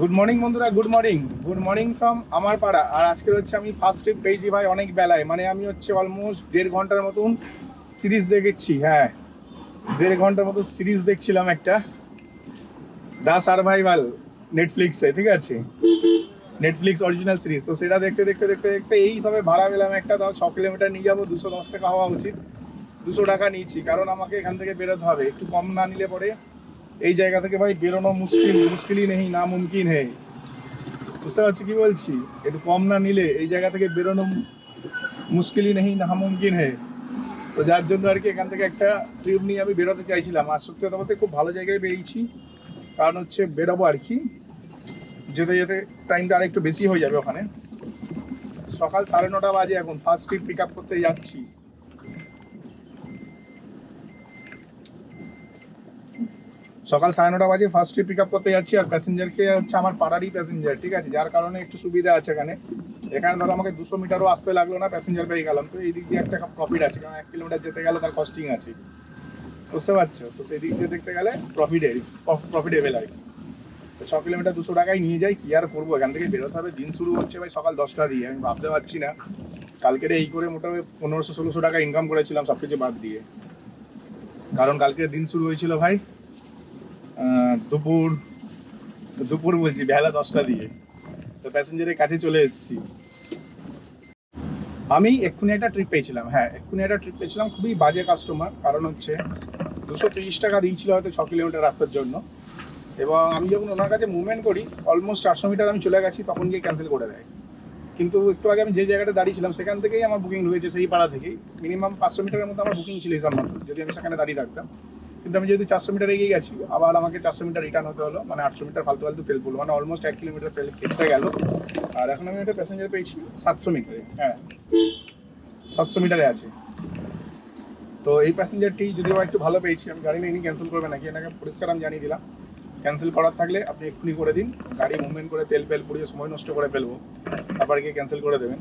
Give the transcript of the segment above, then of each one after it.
Good morning বন্ধুরা good morning good morning from আমার পাড়া আর আজকে হচ্ছে আমি ফার্স্ট ট্রিপ পেয়েছি ভাই অনেক বেলায়। মানে আমি হচ্ছে অলমোস্ট দেড় ঘণ্টার মতন সিরিজ দেখেছি হ্যাঁ। দেড় ঘণ্টার মতো সিরিজ দেখছিলাম একটা। দা সার্ভাইভাল নেটফ্লিক্সে ঠিক আছে? নেটফ্লিক্স অরিজিনাল সিরিজ তো সেটা দেখতে দেখতে দেখতে দেখতে এই সবে ভাড়া পেলাম একটা। তাও ছ কিলোমিটার নিয়ে যাব, দুশো দশ টাকা হওয়া উচিত। দুশো টাকা নিয়েছি, কারণ আমাকে এখান থেকে বেরোতে হবে। একটু কম না নিলে পরে এই জায়গা থেকে ভাই বেরোনো মুশকিল, মুশকিলই নেই না মুমকিন বুঝতে পারছি কি বলছি? একটু কম না নিলে এই জায়গা থেকে বেরোনো মুশকিলই নেই না মুমকিন হে। তো যার জন্য আর কি এখান থেকে একটা ট্রিপ নিয়ে আমি বেরোতে চাইছিলাম। আর সত্যি কথা বলতে খুব ভালো জায়গায় বেরিয়েছি। কারণ হচ্ছে বেরোবো আর কি। যেতে যেতে টাইমটা আর একটু বেশি হয়ে যাবে ওখানে। সকাল সাড়ে নটা বাজে এখন ফার্স্ট ট্রিপ পিক আপ করতে যাচ্ছি। সকাল সাড়ে নটা বাজে ফার্স্ট পিক আপ করতে যাচ্ছি আর প্যাসেঞ্জারকে হচ্ছে আমার পাড়ারই প্যাসেঞ্জার ঠিক আছে? যার কারণে একটু সুবিধা আছে এখানে। এখানে ধরো আমাকে দুশো মিটারও আসতে লাগল না প্যাসেঞ্জার পেয়ে গেলাম। তো এই দিক দিয়ে একটা প্রফিট আছে, কারণ এক কিলোমিটার যেতে গেলে তার কস্টিং আছে। বুঝতে পারছ? তো সেই দিক দিয়ে দেখতে গেলে প্রফিটের প্রফিটেবল আর কি। তো ছ কিলোমিটার দুশো টাকায় নিয়ে যাই, কি আর করব? এখান থেকে বেরোতে হবে, দিন শুরু হচ্ছে ভাই সকাল দশটা দিয়ে, আমি ভাবতে পারছি না। কালকের এই করে মোটামুটি পনেরোশো, ষোলোশো টাকা ইনকাম করেছিলাম, সব কিছু বাদ দিয়ে। কারণ কালকে দিন শুরু হয়েছিল ভাই দুপুর দুপুর বলছি, বেলা দশটা দিয়ে। তো প্যাসেঞ্জারের কাছে চলে এসেছি। আমি এক্ষুনি একটা ট্রিপ পেয়েছিলাম হ্যাঁ এক্ষুনি একটা ট্রিপ পেয়েছিলাম, খুবই বাজে কাস্টমার কারণ হচ্ছে দুশো তিরিশ টাকা দিয়েছিল হয়তো ছ কিলোমিটার রাস্তার জন্য। এবং আমি যখন ওনার কাছে মুভমেন্ট করি অলমোস্ট চারশো মিটার আমি চলে গেছি, তখন গিয়ে ক্যান্সেল করে দেয়। কিন্তু একটু আগে আমি যে জায়গাটা দাঁড়িয়েছিলাম, সেখান থেকেই আমার বুকিং রয়েছে সেই পাড়া থেকেই। মিনিমাম পাঁচশো মিটারের মতো আমার বুকিং ছিল হিসাব মতো যদি আমি সেখানে দাঁড়িয়ে থাকতাম। কিন্তু আমি যেহেতু চারশো মিটার এগিয়ে গেছি, আবার আমাকে চারশো মিটার রিটার্ন হতে হলো মানে আটশো মিটার ফালতু ফালতু তেল পড়ল মানে অলমোস্ট এক কিলোমিটার তেল এক্সট্রা গেল। আর এখন আমি একটা প্যাসেঞ্জার পেয়েছি সাতশো মিটারে হ্যাঁ সাতশো মিটারে আছে। তো এই প্যাসেঞ্জারটি যদিও একটু ভালো পেয়েছি, আমি গাড়ি নিয়ে ক্যান্সেল করবে নাকি, এনাকে পরিষ্কার আমি জানিয়ে দিলাম। ক্যান্সেল করার থাকলে আপনি এক্ষুনি করে দিন, গাড়ি মুভমেন্ট করে তেল ফেল পুড়িয়ে সময় নষ্ট করে ফেলব তারপর গিয়ে ক্যান্সেল করে দেবেন।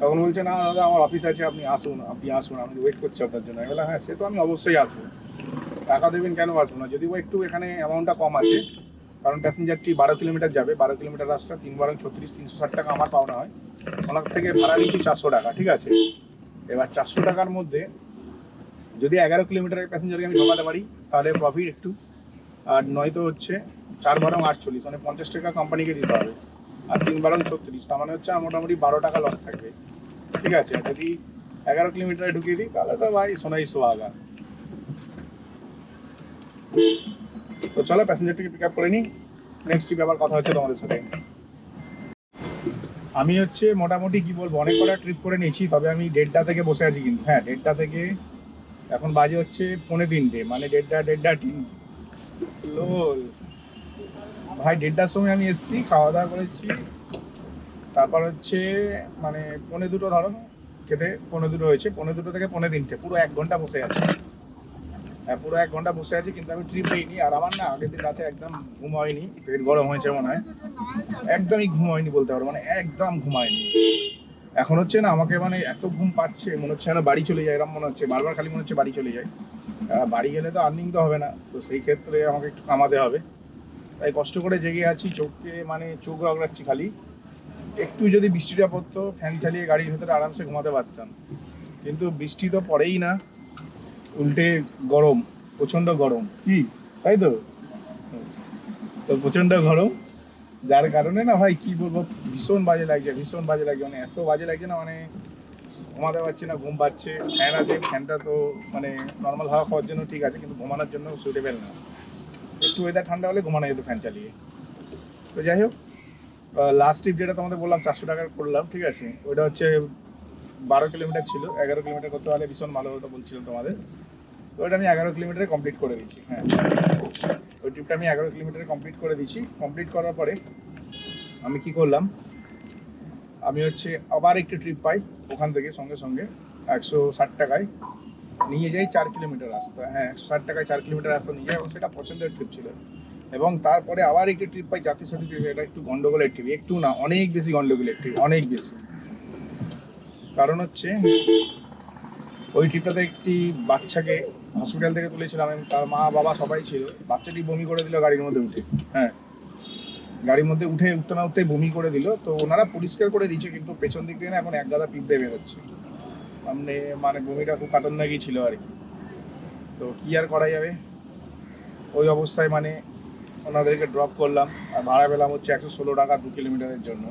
তখন বলছে, না, দাদা, আমার অফিস আছে, আপনি আসুন আপনি আসুন, আমি ওয়েট করছি আপনার জন্য। বললাম হ্যাঁ সে তো আমি অবশ্যই আসব। টাকা দেবেন কেন আসব না? যদিও একটু এখানে অ্যামাউন্টটা কম আছে, কারণ প্যাসেঞ্জারটি বারো কিলোমিটার যাবে, বারো কিলোমিটার রাস্তা, তিন বারো, ছত্রিশ, তিনশো ষাট টাকা আমার পাওনা হয়। ওনার থেকে ভাড়া নিচ্ছি চারশো টাকা, ঠিক আছে? এবার চারশো টাকার মধ্যে যদি এগারো কিলোমিটারের প্যাসেঞ্জারকে আমি ঢোকাতে পারি, তাহলে প্রফিট একটু। আর নয়তো হচ্ছে চার বারং আটচল্লিশ মানে পঞ্চাশ টাকা কোম্পানিকে দিতে হবে। আর তিন বারং ছত্রিশ, তার মানে হচ্ছে মোটামুটি বারো টাকা লস থাকবে। ঠিক আছে? যদি এগারো কিলোমিটারে ঢুকিয়ে দিই, তাহলে তো ভাই সোনাই সোহাগা। তো চলো প্যাসেঞ্জারটিকে পিক আপ করে নিই। নেক্সট ট্রিপ আবার কথা হচ্ছে তোমাদের সাথে। আমি হচ্ছে মোটামুটি কি বলব, অনেক কটা ট্রিপ করে নিয়েছি, তবে আমি দেড়টা থেকে বসে আছি কিন্তু। হ্যাঁ দেড়টা থেকে এখন বাজে হচ্ছে পৌনে তিনটে মানে দেড়টা দেড়টা তিন। লোল। ভাই, দেড়টার সময় আমি এসেছি, খাওয়া দাওয়া করেছি। তারপর হচ্ছে মানে পৌনে দুটো ধরো, খেতে, পৌনে দুটো হয়েছে, পৌনে দুটো থেকে পৌনে তিনটে, পুরো এক ঘণ্টা বসে আছি। পুরো এক ঘণ্টা বসে আছি, কিন্তু আমি ট্রিপ নিইনি। আর আমার না আগের দিন রাতে একদম ঘুম হয়নি, পেট গরম হয়েছে মনে হয়। একদমই ঘুম হয়নি বলতে পারো মানে একদম ঘুম হয়নি। এখন হচ্ছে না, আমাকে মানে এত ঘুম পাচ্ছে, মনে হচ্ছে না বাড়ি চলে যায় এরকম মনে হচ্ছে। বারবার খালি মনে হচ্ছে বাড়ি চলে যায়। বাড়ি গেলে তো আর্নিং তো হবে না, তো সেই ক্ষেত্রে আমাকে একটু কামাতে হবে। তাই কষ্ট করে জেগে আছি, চোখকে মানে চোখ রগড়াচ্ছি খালি। একটু যদি বৃষ্টিটা পড়তো ফ্যান চালিয়ে গাড়ির ভেতরে আরামসে ঘুমাতে পারতাম। কিন্তু বৃষ্টি তো পড়েই না। উল্টে গরম, প্রচণ্ড গরম। কি? তাই তো? তো প্রচণ্ড গরম। যার কারণে না ভাই, কি বলব, ভীষণ বাজে লাগছে, ভীষণ বাজে লাগছে। মানে এত বাজে লাগছে না মানে ঘুমাতে পারছি না, ঘুম পাচ্ছে। ফ্যান আছে, ফ্যানটা তো মানে নর্মাল হাওয়া খাওয়ার জন্য ঠিক আছে, কিন্তু ঘুমানোর জন্য সুইটেবল না। একটু ওয়েদার ঠান্ডা হলে ঘুমানো যেত ফ্যান চালিয়ে। তো যাই হোক লাস্ট ট্রিপ যেটা তোমাদের বললাম, চারশো টাকার করলাম, ঠিক আছে? ওইটা হচ্ছে বারো কিলোমিটার ছিল, এগারো কিলোমিটার করতে হলে ভীষণ ভালো হতো বলছিলাম তোমাদের। তো ওইটা আমি এগারো কিলোমিটারে কমপ্লিট করে দিচ্ছি হ্যাঁ। ওই ট্রিপটা আমি এগারো কিলোমিটারে কমপ্লিট করে দিচ্ছি কমপ্লিট করার পরে আমি কি করলাম? আমি হচ্ছে আবার একটি ট্রিপ পাই ওখান থেকে সঙ্গে সঙ্গে একশো ষাট টাকায় নিয়ে যাই চার কিলোমিটার রাস্তা। হ্যাঁ ষাট টাকায় চার কিলোমিটার রাস্তা নিয়ে যাই এবং সেটা পছন্দের ট্রিপ ছিল। এবং তারপরে আবার একটি ট্রিপ পাই জাতির সাথে এটা একটু গন্ডগোলের ট্রিপ একটু না, অনেক বেশি গন্ডগোলের ট্রিপ অনেক বেশি। কারণ হচ্ছে ওই ট্রিপটাতে একটি বাচ্চাকে হসপিটাল থেকে তুলেছিলাম তার মা বাবা সবাই ছিল। বাচ্চাটি বমি করে দিল গাড়ির মধ্যে উঠে। হ্যাঁ। গাড়ির মধ্যে উঠে, উঠতে না উঠতেই বমি করে দিল। তো ওনারা পরিষ্কার করে দিচ্ছে কিন্তু পেছন দিক দিয়ে না এখন এক গাদা পিঁপড়ে বেরোচ্ছে সামনে মানে বমিটা খুব খাতরনাকই ছিল আর কি। তো কি আর করা যাবে? ওই অবস্থায় মানে ওনাদেরকে ড্রপ করলাম। আর ভাড়া পেলাম হচ্ছে একশো ষোলো টাকা দু কিলোমিটারের জন্য।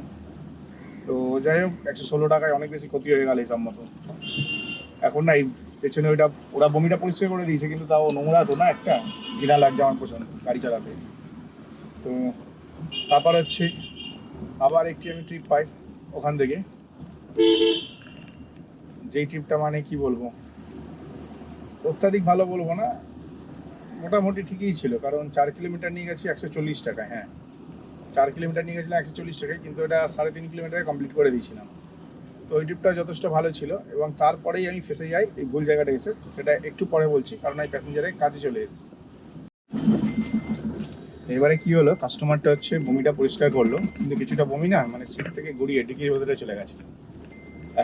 তো যাই হোক, একশো ষোলো টাকায় অনেক বেশি ক্ষতি হয়ে গেল হিসাব মতো এখন না এই পেছনে ওইটা, ওরা বমিটা পরিষ্কার করে দিয়েছে, কিন্তু তাও নোংরা তো না একটা ঘৃণা লাগছে আমার পছন্দ গাড়ি চালাতে। তো তারপর হচ্ছে আবার একটি আমি ট্রিপ পাই ওখান থেকে। যেই ট্রিপটা মানে কি বলব? অত্যাধিক ভালো বলব না, মোটামুটি ঠিকই ছিল, কারণ চার কিলোমিটার নিয়ে গেছি একশো চল্লিশ টাকায় হ্যাঁ। চার কিলোমিটার নিয়ে গেছিলাম একশো চল্লিশ টাকায়, কিন্তু এটা সাড়ে তিন কিলোমিটারে কমপ্লিট করে দিয়েছিলাম। তো ওই ট্রিপটা যথেষ্ট ভালো ছিল এবং তারপরেই আমি ফেসে যাই এই ভুল জায়গাটা এসে। সেটা একটু পরে বলছি, কারণ এই প্যাসেঞ্জারের কাছে চলে এসেছি। এবারে কি হলো কাস্টমারটা হচ্ছে বমিটা পরিষ্কার করল, কিন্তু কিছুটা বমি না মানে সিট থেকে গড়িয়ে ডিকির ভেতরে চলে গেছে।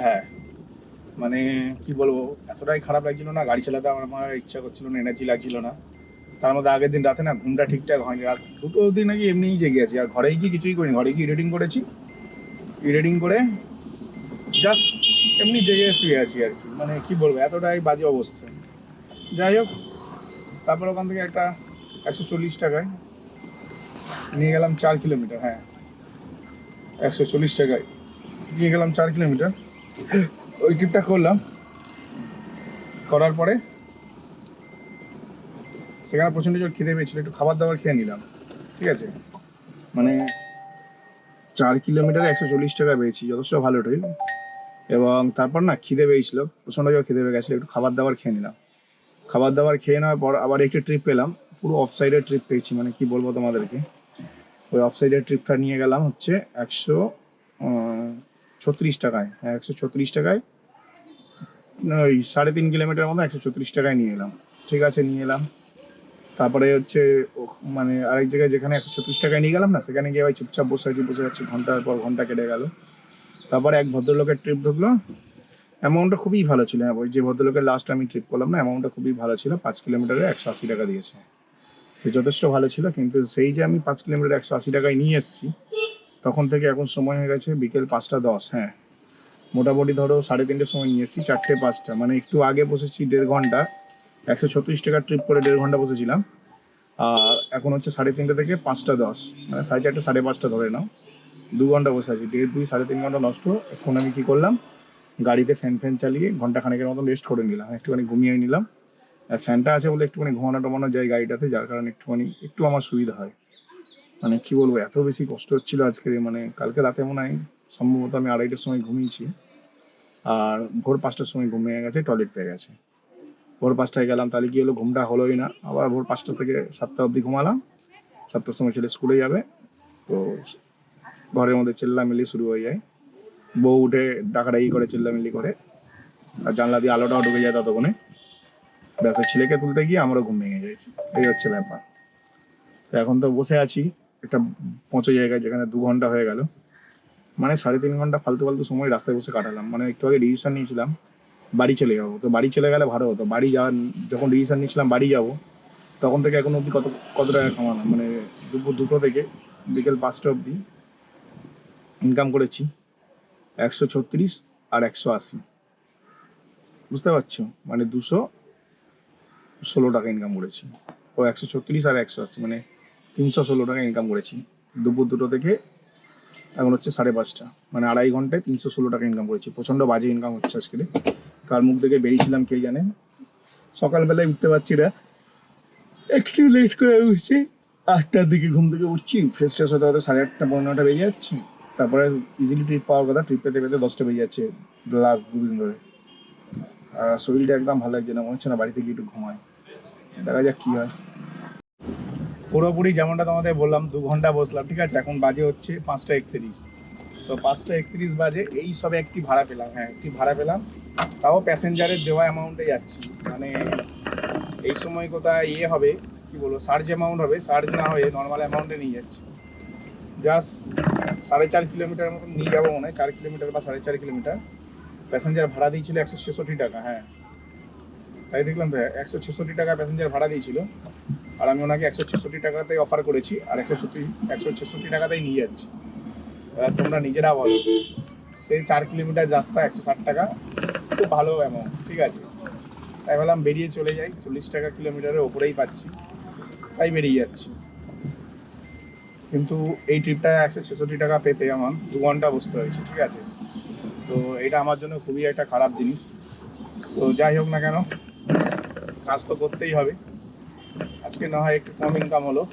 হ্যাঁ মানে কি বলব, এতটাই খারাপ লাগছিল না, গাড়ি চালাতে আমার ইচ্ছা করছিল না এনার্জি লাগছিল না। তার মধ্যে আগের দিন রাতে না ঘুমটা ঠিকঠাক হয়নি, রাত দুটো অবধি নাকি এমনিই জেগে আছি, আর ঘরে গিয়ে কিছুই করিনি ঘরে গিয়ে এডিটিং করেছি? এডিটিং করে জাস্ট এমনি জেগে শুয়ে আছি আর কি। মানে কি বলব, এতটাই বাজে অবস্থা। যাই হোক, তারপর ওখান থেকে একটা একশো চল্লিশ টাকায় নিয়ে গেলাম চার কিলোমিটার হ্যাঁ। একশো চল্লিশ টাকায় নিয়ে গেলাম চার কিলোমিটার। ওই ট্রিপটা করলাম। করার পরে সেখানে প্রচণ্ড জোর খিদে পেয়েছিল, একটু খাবার দাবার খেয়ে নিলাম। ঠিক আছে? মানে চার কিলোমিটার একশো চল্লিশ টাকা পেয়েছি, যথেষ্ট ভালো ট্রেন এবং তারপর না খিদে পেয়েছিল, প্রচণ্ড জোর খিদে পেয়ে গেছিল, একটু খাবার দাবার খেয়ে নিলাম। খাবার দাবার খেয়ে নেওয়ার পর আবার একটি ট্রিপ পেলাম, পুরো অফ সাইডের ট্রিপ পেয়েছি মানে কি বলব তোমাদেরকে? ওই অফ সাইডের ট্রিপটা নিয়ে গেলাম হচ্ছে একশো ছত্রিশ টাকায় হ্যাঁ একশো ছত্রিশ টাকায়, ওই সাড়ে তিন কিলোমিটার মতো একশো ছত্রিশ টাকায় নিয়ে এলাম। ঠিক আছে, নিয়ে এলাম। তারপরে হচ্ছে মানে আরেক জায়গায় যেখানে একশো ছত্রিশ টাকায় নিয়ে গেলাম না, সেখানে গিয়ে ভাই চুপচাপ বসে আছি বসে আছি, ঘণ্টার পর ঘণ্টা কেটে গেল। তারপরে এক ভদ্রলোকের ট্রিপ ঢুকলো। অ্যামাউন্টটা খুবই ভালো ছিল। হ্যাঁ ওই যে ভদ্রলোকের লাস্ট আমি ট্রিপ করলাম না অ্যামাউন্টটা খুবই ভালো ছিল। পাঁচ কিলোমিটারে একশো আশি টাকা দিয়েছে। তো যথেষ্ট ভালো ছিল, কিন্তু সেই যে আমি পাঁচ কিলোমিটার একশো আশি টাকায় নিয়ে এসেছি, তখন থেকে এখন সময় হয়ে গেছে বিকেল পাঁচটা দশ হ্যাঁ। মোটামুটি ধরো সাড়ে তিনটের সময় নিয়ে এসেছি, চারটে পাঁচটা। মানে একটু আগে বসেছি দেড় ঘণ্টা, একশো ছত্রিশ টাকার ট্রিপ করে দেড় ঘণ্টা বসেছিলাম। আর এখন হচ্ছে সাড়ে তিনটে থেকে পাঁচটা দশ মানে সাড়ে চারটে, সাড়ে পাঁচটা ধরে নাও। দু ঘণ্টা বসে আছি। দেড়, দুই, সাড়ে তিন ঘণ্টা নষ্ট। এখন আমি কি করলাম? গাড়িতে ফ্যান ফ্যান চালিয়ে ঘণ্টা খানেকের মতো রেস্ট করে নিলাম। একটুখানি ঘুমিয়ে নিলাম। আর ফ্যানটা আছে বলে একটুখানি ঘুমানো টমানো যায় গাড়িটাতে, যার কারণে একটুখানি, একটু আমার সুবিধা হয়। মানে কি বলব, এত বেশি কষ্ট হচ্ছিল আজকে মানে কালকে রাতে মনে হয় সম্ভবত আমি আড়াইটার সময় ঘুমিয়েছি। আর ভোর পাঁচটার সময় ঘুমিয়ে গেছে টয়লেট পেয়ে গেছে। ভোর পাঁচটায় গেলাম, তাহলে কি হলো, ঘুমটা হলোই না। আবার ভোর পাঁচটা থেকে সাতটা অবধি ঘুমালাম। সাতটার সময় ছেলে স্কুলে যাবে। তো ঘরের মধ্যে চেল্লামিল্লি শুরু হয়ে যায়। বউ উঠে ডাকাডাকি করে, চেল্লামিল্লি করে। আর জানলা দিয়ে আলোটাও ঢুকে যায় ততক্ষণে। ব্যাস ছেলেকে তুলতে গিয়ে আমারও ঘুম ভেঙে যাচ্ছে এই হচ্ছে ব্যাপার। তো এখন তো বসে আছি। একটা পৌঁছে জায়গায় যেখানে দু ঘণ্টা হয়ে গেল। মানে সাড়ে তিন ঘণ্টা ফালতু ফালতু সময় রাস্তায় বসে কাটালাম। মানে একটু আগে ডিসিশন নিয়েছিলাম, বাড়ি চলে যাব। তো বাড়ি চলে গেলে ভালো হতো। বাড়ি যাওয়ার, যখন ডিসিশন নিয়েছিলাম বাড়ি যাব, তখন থেকে এখন অবধি কত কত টাকা কামালাম মানে দুপুর দুটো থেকে, বিকেল পাঁচটা অবধি। ইনকাম করেছি একশো ছত্রিশ আর একশো আশি। বুঝতে পারছ? মানে দুশো ষোলো টাকা ইনকাম করেছি। ও একশো ছত্রিশ আর একশো আশি মানে তিনশো ষোলো টাকা ইনকাম করেছি। দুপুর দুটো থেকে এখন হচ্ছে সাড়ে পাঁচটা মানে আড়াই ঘন্টায় তিনশো ষোলো টাকা ইনকাম করেছি। প্রচণ্ড বাজে ইনকাম হচ্ছে আজকে। কার মুখ থেকে বেরিয়েছিলাম কে জানে? সকালবেলায় উঠতে পারছি না। একটু লেট করে উঠছি। আটটার দিকে ঘুম থেকে উঠছি ফ্রেশ ট্রেশ হতে হতে সাড়ে আটটা পনেরোটা বেজে যাচ্ছে। তারপরে ইজিলি ট্রিপ পাওয়ার কথা ট্রিপ পেতে পেতে দশটা বেজে যাচ্ছে লাস্ট দুদিন ধরে। আর শরীরটা একদম ভালো লাগছে না, মনে হচ্ছে না বাড়িতে গিয়ে একটু ঘুমায় দেখা যাক কী হয়। পুরোপুরি যেমনটা তোমাদের বললাম, দু ঘণ্টা বসলাম, ঠিক আছে? এখন বাজে হচ্ছে পাঁচটা একত্রিশ। তো পাঁচটা একত্রিশ বাজে, এই সবে একটি ভাড়া পেলাম হ্যাঁ একটি ভাড়া পেলাম। তাও প্যাসেঞ্জারের দেওয়া অ্যামাউন্টে যাচ্ছি। মানে এই সময় কোথায় ইয়ে হবে, কি বলব সার্জ অ্যামাউন্ট হবে সার্জ না হয়ে নর্মাল অ্যামাউন্টে নিয়ে যাচ্ছি। জাস্ট সাড়ে চার কিলোমিটার মতন নিয়ে যাব মনে হয়, চার কিলোমিটার বা সাড়ে চার কিলোমিটার। প্যাসেঞ্জার ভাড়া দিয়েছিল একশো ছেষট্টি টাকা হ্যাঁ। তাই দেখলাম তো একশো ছেষট্টি টাকা প্যাসেঞ্জার ভাড়া দিয়েছিল, আর আমি ওনাকে একশো ছেষট্টি টাকাতেই অফার করেছি, আর একশো ছত্রিশ একশো ছেষট্টি টাকাতেই নিয়ে যাচ্ছি। তোমরা নিজেরা বলো সেই চার কিলোমিটার রাস্তা একশো ষাট টাকা, খুব ভালো অ্যামাউন্ট ঠিক আছে। তাই বললাম বেরিয়ে চলে যাই, চল্লিশ টাকা কিলোমিটারের ওপরেই পাচ্ছি, তাই বেরিয়ে যাচ্ছি। কিন্তু এই ট্রিপটা একশো ছেষট্টি টাকা পেতে আমার দু ঘণ্টা বসতে হয়েছে, ঠিক আছে? তো এটা আমার জন্য খুবই একটা খারাপ জিনিস। তো যাই হোক না কেন, কাজ তো করতেই হবে। আজকে না হয় একটু কম ইনকাম হলো,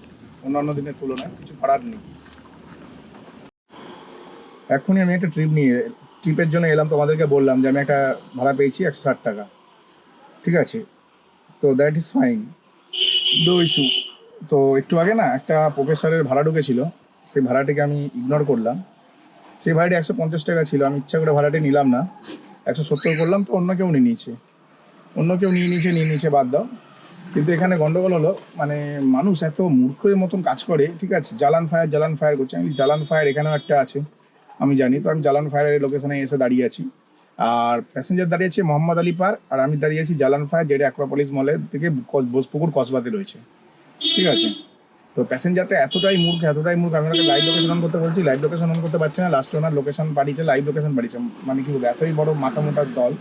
অন্যান্য দিনের তুলনায় কিছু করার নেই। এখনই আমি একটা ট্রিপ নিয়ে ট্রিপের জন্য এলাম, তোমাদেরকে বললাম যে আমি একটা ভাড়া পেয়েছি একশো ষাট টাকা, ঠিক আছে? তো দ্যাট ইজ ফাইন ডো ইস্যু তো একটু আগে না একটা প্রফেসরের ভাড়া ঢুকেছিল, সেই ভাড়াটিকে আমি ইগনোর করলাম। সেই ভাড়াটি একশো পঞ্চাশ টাকা ছিল, আমি ইচ্ছা করে ভাড়াটি নিলাম না। একশো সত্তর করলাম, তো অন্য কেউ নিয়ে নিয়েছে। অন্য কেউ নিয়ে নিয়েছে নিয়ে নিয়েছে, বাদ দাও। কিন্তু এখানে গন্ডগোল হলো মানে মানুষ এত মূর্খের মতন কাজ করে, ঠিক আছে? জ্বালান ফায়ার জ্বালান ফায়ার করছে। আমি জ্বালান ফায়ার এখানেও একটা আছে, আমি জানি। তো আমি জ্বালান ফায়ারের লোকেশনে এসে দাঁড়িয়ে আছি। আর প্যাসেঞ্জার দাঁড়িয়ে আছে মোহাম্মদ আলী পার্ক, আর আমি দাঁড়িয়ে আছি জালান ফায়ার, যেটা অ্যাক্রোপলিস মলের থেকে বোসপুকুর কসবাতে রয়েছে। ঠিক আছে? তো প্যাসেঞ্জারটা এতটাই মূর্খ এতটাই মূর্খ, আমি ওনাকে লাইভ লোকেশন করতে বলছি লাইভ লোকেশন অন করতে পারছে না লাস্টে ওনার লোকেশন পাঠিয়েছে লাইভ লোকেশন পাঠিয়েছে মানে কি বলব, এতই বড় মাথা মোটার দল।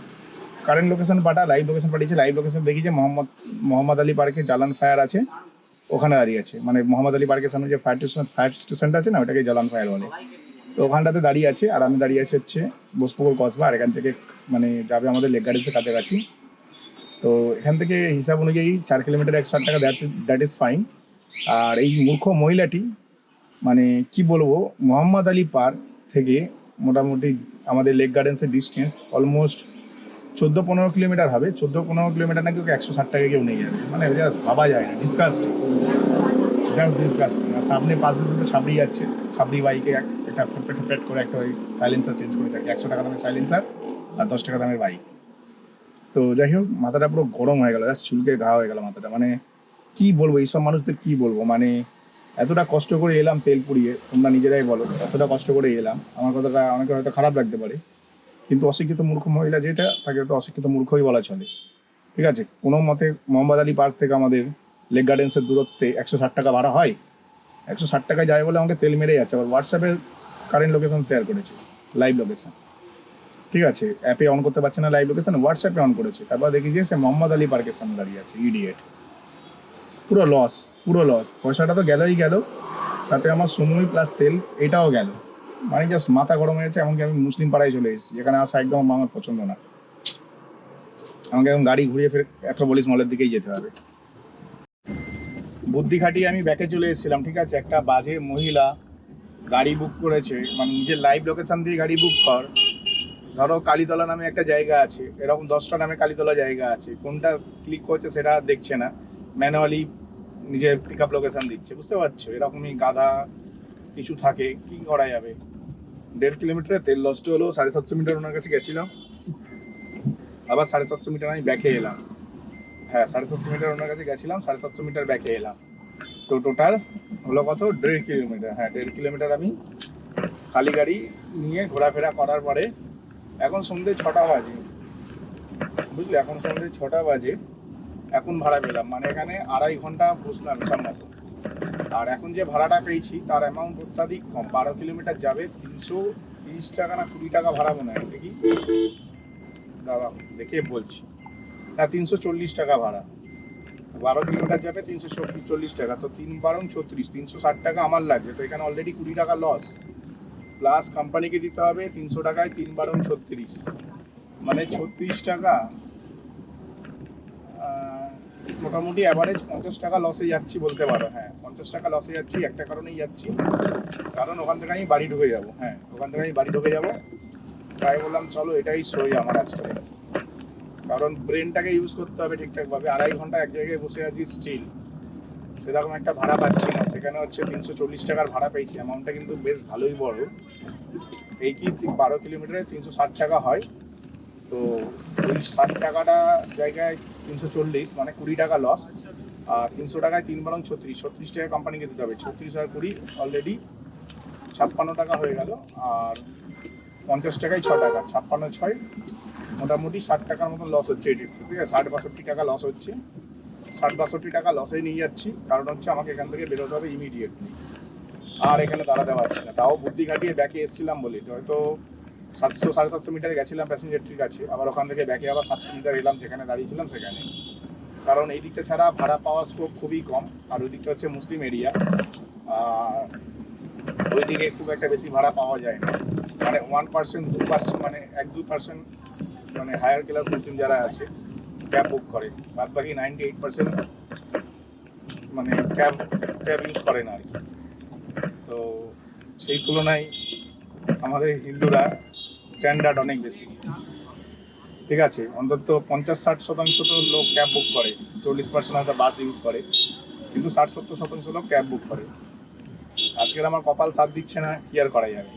কারেন্ট লোকেশন পাঠা লাইভ লোকেশন পাঠিয়েছে লাইভ লোকেশন দেখি যে মোহাম্মদ মোহাম্মদ আলী পার্কে জালান ফায়ার আছে, ওখানে দাঁড়িয়ে আছে। মানে মোহাম্মদ আলী পার্কের সামনে যে ফায়ার স্টেশন ফায়ার স্টেশনটা আছে না ওটাকে জালান ফায়ার বলে। তো ওখানটাতে দাঁড়িয়ে আছে, আর আমি দাঁড়িয়ে আছি হচ্ছে বোসপুকুর কসবা, আর এখান থেকে মানে যাবে আমাদের লেক গার্ডেন্সের কাছাকাছি। তো এখান থেকে হিসাব অনুযায়ী চার কিলোমিটার একশো ষাট টাকা দ্যাট ইজ ফাইন আর এই মূর্খ মহিলাটি মানে কি বলব, মোহাম্মদ আলী পার্ক থেকে মোটামুটি আমাদের লেক গার্ডেন্সের ডিস্টেন্স অলমোস্ট চোদ্দ পনেরো কিলোমিটার হবে। চোদ্দ পনেরো কিলোমিটার নাকি ওকে একশো ষাট টাকা কেউ নিয়ে যাবে। মানে জাস্ট ভাবা যায় না ডিসকাস্ট জাস্ট ডিসকাস্টিং আর সামনে পাঁচ দিন দুটো ছাবড়ি যাচ্ছে। ছাবড়ি বাইকে একটা ফেট ফেট করে একটা ওই সাইলেন্সার চেঞ্জ করেছে একশো টাকা দামের সাইলেন্সার আর দশ টাকা দামের বাইক তো যাই হোক মাথাটা পুরো গরম হয়ে গেল জাস্ট চুলকে ঘা হয়ে গেল মাথাটা। মানে কি বলব, এইসব মানুষদের কি বলব? মানে এতটা কষ্ট করে এলাম তেল পুড়িয়ে, তোমরা নিজেরাই বলো, এতটা কষ্ট করে এলাম, আমার কথাটা অনেকের হয়তো খারাপ লাগতে পারে। কিন্তু অশিক্ষিত মূর্খ মহিলা যেটা, তাকে তো অশিক্ষিত মূর্খই বলা চলে। ঠিক আছে? কোনো মতে মোহাম্মদ আলী পার্ক থেকে আমাদের লেক গার্ডেন্সের দূরত্বে একশো ষাট টাকা ভাড়া হয়। একশো ষাট টাকা যায় বলে আমাকে তেল মেরে যাচ্ছে। আবার হোয়াটসঅ্যাপের কারেন্ট লোকেশন শেয়ার করেছে লাইভ লোকেশন ঠিক আছে অ্যাপে অন করতে পারছে না লাইভ লোকেশন হোয়াটসঅ্যাপে অন করেছে। তারপর দেখি যে সে মোহাম্মদ আলী পার্কের সামনে দাঁড়িয়ে আছে ইডিয়েট পুরো লস পুরো লস পয়সাটা তো গেলই গেল। সাথে আমার সময় প্লাস তেল, এটাও গেল। মানে জাস্ট মাথা গরম হয়েছে এমনকি আমি মুসলিম পাড়ায় চলে এসেছি। যেখানে আসা একদম আমার পছন্দ না। আমাকে এখন গাড়ি ঘুরিয়ে ফের অ্যাক্রোপলিস মলের দিকেই যেতে হবে। বুদ্ধি খাটিয়ে আমি ব্যাকে চলে এসেছিলাম, ঠিক আছে? একটা বাজে মহিলা গাড়ি বুক করেছে। মানে নিজের লাইভ লোকেশন দিয়ে গাড়ি বুক কর। ধরো কালীতলা নামে একটা জায়গা আছে, এরকম দশটা নামে কালীতলা জায়গা আছে, কোনটা ক্লিক করছে সেটা দেখছে না। ম্যানুয়ালি নিজের পিক আপ লোকেশান দিচ্ছে, বুঝতে পারছ? এরকমই গাধা কিছু থাকে, কি করা যাবে? দেড় কিলোমিটারে তেল লস্ট হলো, সাড়ে সাতশো মিটার ওনার কাছে গেছিলাম। আবার সাড়ে সাতশো মিটার আমি ব্যাকে এলাম। হ্যাঁ সাড়ে সাতশো মিটার ওনার কাছে গেছিলাম, সাড়ে সাতশো মিটার ব্যাকে এলাম। তো টোটাল হলো কত? দেড় কিলোমিটার হ্যাঁ দেড় কিলোমিটার আমি খালি গাড়ি নিয়ে ঘোরাফেরা করার পরে এখন সন্ধ্যে ছটা বাজে। বুঝলি? এখন সন্ধ্যে ছটা বাজে। এখন ভাড়া পেলাম। মানে এখানে আড়াই ঘণ্টা বসলাম হিসাব আর এখন যে ভাড়াটা পেয়েছি, তার অ্যামাউন্ট অত্যাধিক কম। বারো কিলোমিটার যাবে তিনশো তিরিশ টাকা না কুড়ি টাকা ভাড়া মনে হয়, দেখি। দাদা দেখে বলছি। না, তিনশো চল্লিশ টাকা ভাড়া। বারো কিলোমিটার যাবে তিনশো চল্লিশ টাকা। তো তিন বারং ছত্রিশ, তিনশো ষাট টাকা আমার লাগবে। তো এখানে অলরেডি কুড়ি টাকা লস প্লাস কোম্পানিকে দিতে হবে তিনশো টাকায় তিন বারং ছত্রিশ। মানে ছত্রিশ টাকা মোটামুটি অ্যাভারেজ পঞ্চাশ টাকা লসে যাচ্ছি বলতে পারো হ্যাঁ। পঞ্চাশ টাকা লসে যাচ্ছি, একটা কারণেই যাচ্ছি। কারণ ওখান থেকে আমি বাড়ি ঢুকে যাব হ্যাঁ। ওখান থেকে আমি বাড়ি ঢুকে যাব। তাই বললাম, চলো, এটাই সই আমার আজকে। কারণ ব্রেনটাকে ইউজ করতে হবে ঠিকঠাকভাবে। আড়াই ঘণ্টা এক জায়গায় বসে আছি স্টিল সেরকম একটা ভাড়া পাচ্ছি না। সেখানে হচ্ছে তিনশো চল্লিশ টাকার ভাড়া পেয়েছি। অ্যামাউন্টটা কিন্তু বেশ ভালোই বড়। এই কি বারো কিলোমিটারে তিনশো ষাট টাকা হয়। তো ওই ষাট টাকাটা জায়গায় তিনশো চল্লিশ মানে কুড়ি টাকা লস আর তিনশো টাকায় তিন বারং ছত্রিশ ছত্রিশ টাকা কোম্পানিকে দিতে হবে। ছত্রিশ আর কুড়ি অলরেডি ছাপ্পান্ন টাকা হয়ে গেল, আর পঞ্চাশ টাকায় ছ টাকা। ছাপ্পান্ন ছয় মোটামুটি ষাট টাকার মতন লস হচ্ছে ট্রিপটা ঠিক আছে? ষাট বাষট্টি টাকা লস হচ্ছে। ষাট বাষট্টি টাকা লসে নিয়ে যাচ্ছি। কারণ হচ্ছে আমাকে এখান থেকে বেরোতে হবে ইমিডিয়েটলি আর এখানে দাঁড়াতে পারছি না। তাও বুদ্ধি খাটিয়ে ব্যাকে এসেছিলাম বলে। হয়তো সাতশো, সাড়ে সাতশো মিটার গেছিলাম প্যাসেঞ্জার ঠিক আছে। আবার ওখান থেকে ব্যাকে আবার সাতশো মিটার এলাম যেখানে দাঁড়িয়েছিলাম সেখানে। কারণ এই দিকটা ছাড়া ভাড়া পাওয়ার স্কোপ খুবই কম। আর ওই দিকটা হচ্ছে মুসলিম এরিয়া আর ওইদিকে খুব একটা বেশি ভাড়া পাওয়া যায় না। মানে ওয়ান পার্সেন্ট দু পার্সেন্ট মানে এক দু পার্সেন্ট মানে হায়ার ক্লাস মুসলিম যারা আছে ক্যাব বুক করে। বাদ বাকি নাইনটি এইট পার্সেন্ট মানে ক্যাব ক্যাব ইউজ করে না আর কি। তো সেই তুলনায় আমাদের হিন্দুরা স্ট্যান্ডার্ড অনেক বেশি। ঠিক আছে? অন্তত পঞ্চাশ, ষাট শতাংশ তো লোক ক্যাব বুক করে। চল্লিশ পার্সেন্ট হয়তো বাস ইউজ করে। কিন্তু ষাট, সত্তর শতাংশ লোক ক্যাব বুক করে। আজকের আমার কপাল সাথ দিচ্ছে না, কি আর করা যাবে?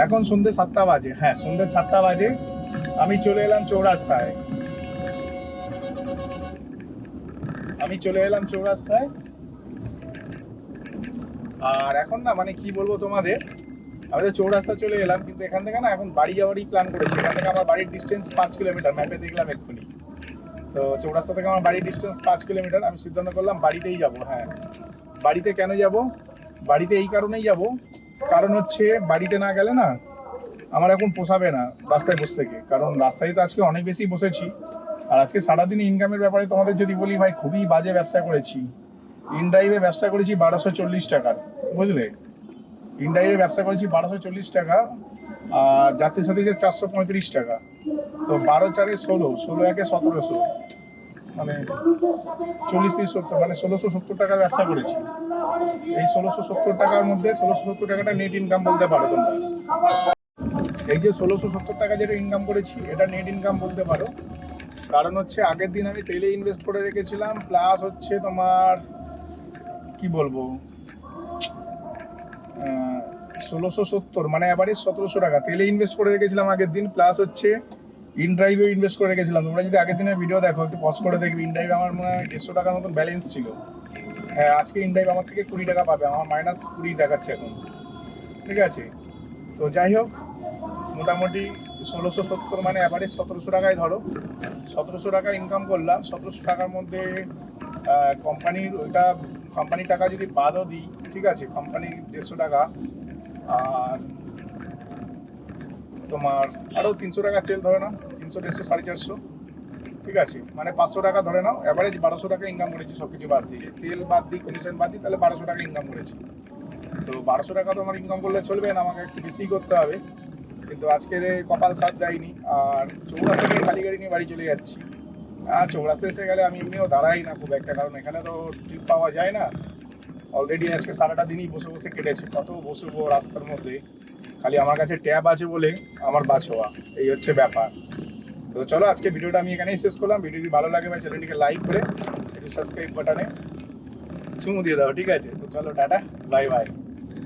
এখন সন্ধ্যে সাতটা বাজে। হ্যাঁ সন্ধ্যে সাতটা বাজে। আমি চলে এলাম চৌরাস্তায়। আমি চলে এলাম চৌরাস্তায়। আর এখন না মানে কি বলব তোমাদের? আমি তো চৌরাস্তা চলে এলাম, কিন্তু এখান থেকে না এখন বাড়ি যাওয়ারই প্ল্যান করেছি। এখান থেকে আমার বাড়ির ডিস্টেন্স পাঁচ কিলোমিটার ম্যাপে দেখলাম এক্ষুনি। তো চৌরাস্তা থেকে আমার বাড়ির ডিস্টেন্স পাঁচ কিলোমিটার আমি সিদ্ধান্ত করলাম বাড়িতেই যাব হ্যাঁ। বাড়িতে কেন যাব? বাড়িতে এই কারণেই যাব। কারণ হচ্ছে বাড়িতে না গেলে না আমার এখন পোষাবে না রাস্তায় বসে থেকে। কারণ রাস্তায় তো আজকে অনেক বেশি বসেছি। আর আজকে সারাদিন ইনকামের ব্যাপারে তোমাদের যদি বলি, ভাই, খুবই বাজে ব্যবসা করেছি। ইনড্রাইভে ব্যবসা করেছি বারোশো চল্লিশ টাকার, বুঝলে? ইনড্রাইভে ব্যবসা করেছি বারোশো চল্লিশ টাকা, আর যাত্রী সাথে যে চারশো পঁয়ত্রিশ টাকা। তো বারো চারে ষোলো ষোলো একে সতেরোশো মানে চল্লিশ তিরিশ সত্তর মানে ষোলোশো সত্তর টাকার ব্যবসা করেছি। এই ষোলোশো সত্তর টাকার মধ্যে ষোলোশো সত্তর টাকাটা নেট ইনকাম বলতে পারো তোমরা। এই যে ষোলোশো সত্তর টাকা যেটা ইনকাম করেছি, এটা নেট ইনকাম বলতে পারো। কারণ হচ্ছে আগের দিন আমি তেলে ইনভেস্ট করে রেখেছিলাম প্লাস হচ্ছে তোমার কি বলব? ষোলোশো সত্তর মানে অ্যাভারেজ সতেরোশো টাকা। তেলে ইনভেস্ট করে রেখেছিলাম আগের দিন প্লাস হচ্ছে ইন ড্রাইভেও ইনভেস্ট করে রেখেছিলাম। তোমরা যদি আগের দিনের ভিডিও দেখো, একটু পজ করে দেখবে। ইন ড্রাইভে আমার মনে হয় দেড়শো টাকার মতন ব্যালেন্স ছিল। হ্যাঁ আজকে ইন ড্রাইভ আমার থেকে কুড়ি টাকা পাবে, আমার মাইনাস কুড়ি দেখাচ্ছে এখন। ঠিক আছে? তো যাই হোক, মোটামুটি ষোলোশো সত্তর মানে অ্যাভারেজ সতেরোশো টাকায় ধরো। সতেরোশো টাকা ইনকাম করলাম। সতেরোশো টাকার মধ্যে কোম্পানির ওইটা কোম্পানির টাকা যদি বাদও দিই, ঠিক আছে? কোম্পানির দেড়শো টাকা আর তোমার আরও তিনশো টাকা তেল ধরে নাও, তিনশো, দেড়শো, সাড়ে চারশো, ঠিক আছে? মানে পাঁচশো টাকা ধরে নাও অ্যাভারেজ বারোশো টাকা ইনকাম করেছি সব কিছু বাদ দিয়ে। তেল বাদ দিই কমিশন বাদ দিই, তাহলে বারোশো টাকা ইনকাম করেছি। তো বারোশো টাকা তো আমার ইনকাম করলে চলবে না, আমাকে একটু বেশি করতে হবে। কিন্তু আজকের কপাল সাথ দেয়নি, আর চৌরাস্তা থেকে খালি গাড়ি নিয়ে বাড়ি চলে যাচ্ছি। আর চৌরাস্তা এসে গেলে আমি এমনিও দাঁড়াই না খুব একটা, কারণ এখানে তো ট্রিপ পাওয়া যায় না। অলরেডি আজকে সারাটা দিনই বসে বসে কেটেছে, কত বসবো রাস্তার মধ্যে। খালি আমার কাছে ট্যাব আছে বলে আমার হওয়া এই হচ্ছে ব্যাপার। তো চলো আজকে ভিডিওটা আমি এখানেই শেষ করলাম। ভিডিও যদি ভালো লাগে ভাই, চ্যানেলটিকে লাইক করে একটু সাবস্ক্রাইব বাটনে চুমু দিয়ে দাও, ঠিক আছে? তো চলো টাটা বাই বাই